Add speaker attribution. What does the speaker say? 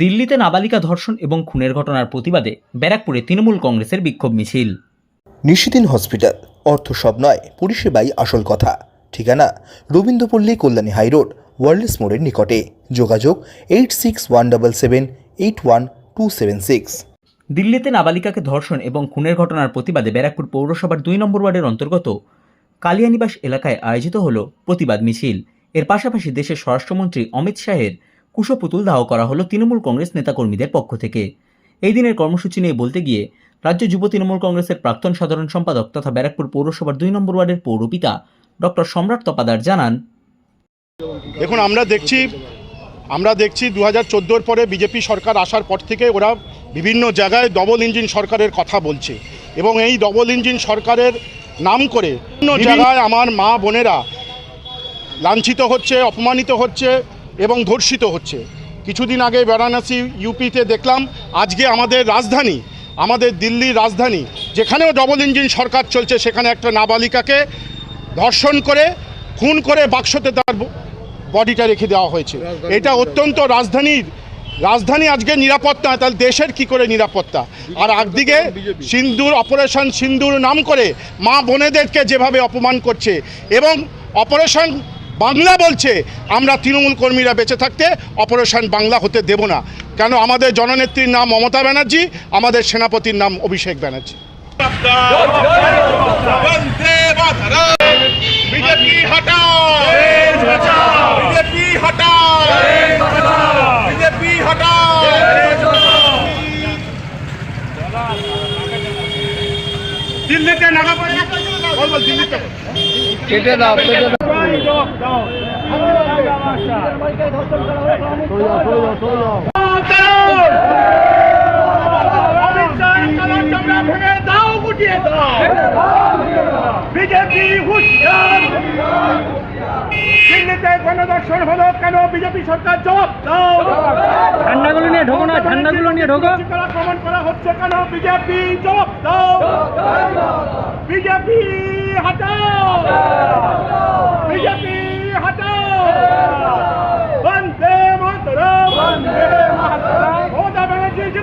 Speaker 1: দিল্লিতে নাবালিকা ধর্ষণ এবং খুনের ঘটনার প্রতিবাদে ব্যারাকপুরে তৃণমূল কংগ্রেসের বিক্ষোভ মিছিল।
Speaker 2: নিশিদিন হসপিটাল অর্থ সব নয় পরিষেবাই আসল কথা। ঠিকানা রবীন্দ্রপল্লী কল্যাণী হাইরোড ওয়ার্ল্ডস মোড়ের নিকটে। যোগাযোগ eight six one double seven eight one two seven six.
Speaker 1: দিল্লিতে নাবালিকাকে ধর্ষণ এবং খুনের ঘটনার প্রতিবাদে ব্যারাকপুর পৌরসভার দুই নম্বর ওয়ার্ডের অন্তর্গত কালিয়ানিবাস এলাকায় আয়োজিত হল প্রতিবাদ মিছিল। এর পাশাপাশি দেশের স্বরাষ্ট্রমন্ত্রী অমিত শাহের কুশপুতুল দাহ করা হলো তৃণমূল কংগ্রেস নেতাকর্মীদের পক্ষ থেকে। এই দিনের কর্মসূচি নিয়ে বলতে গিয়ে রাজ্য যুব তৃণমূল কংগ্রেসের প্রাক্তন সাধারণ সম্পাদক তথা ব্যারাকপুর পৌরসভার দুই নম্বর ওয়ার্ডের পৌরপিতা ডক্টর সম্রাট তপাদার জানান
Speaker 3: দেখুন আমরা দেখছি আমরা দেখছি দু হাজার চোদ্দোর পরে বিজেপি সরকার আসার পর থেকে ওরা বিভিন্ন জায়গায় ডবল ইঞ্জিন সরকারের কথা বলছে এবং এই ডবল ইঞ্জিন সরকারের নাম করে বিভিন্ন জায়গায় আমার মা বোনেরা লাঞ্ছিত হচ্ছে অপমানিত হচ্ছে এবং ধর্ষিত হচ্ছে। কিছুদিন আগে বারাণসী ইউপিতে দেখলাম আজকে আমাদের রাজধানী আমাদের দিল্লির রাজধানী যেখানেও ডবল ইঞ্জিন সরকার চলছে সেখানে একটা নাবালিকাকে ধর্ষণ করে খুন করে বাক্সতে তার বডিটা রেখে দেওয়া হয়েছে। এটা অত্যন্ত রাজধানীর রাজধানী আজকে নিরাপত্তা তাহলে দেশের কি করে নিরাপত্তা? আর একদিকে সিন্দুর অপারেশন সিন্দুর নাম করে মা বোনেদেরকে যেভাবে অপমান করছে এবং অপারেশন বাংলা বলছে আমরা তৃণমূল কর্মীরা বেঁচে থাকতে অপারেশন বাংলা হতে দেব না। কেন আমাদের জননেত্রীর নাম মমতা ব্যানার্জি আমাদের সেনাপতির নাম অভিষেক ব্যানার্জি। দিল্লিতে কেটে দাও কেটে দাও। বিজেপি হুঁশিয়ার দিল্লিতে গণদর্শন হলো কেন বিজেপি সরকার জবাব দাও
Speaker 4: ঠান্ডাগুলো নিয়ে ঢোকো না ঠান্ডাগুলো নিয়ে ঢোকো।
Speaker 3: করা আক্রমণ করা হচ্ছে কেন বিজেপি জবাব দাও বিজেপি হটাও বিজেপি হটাও বন্দে মাতরম বন্দে মাতরম মমতা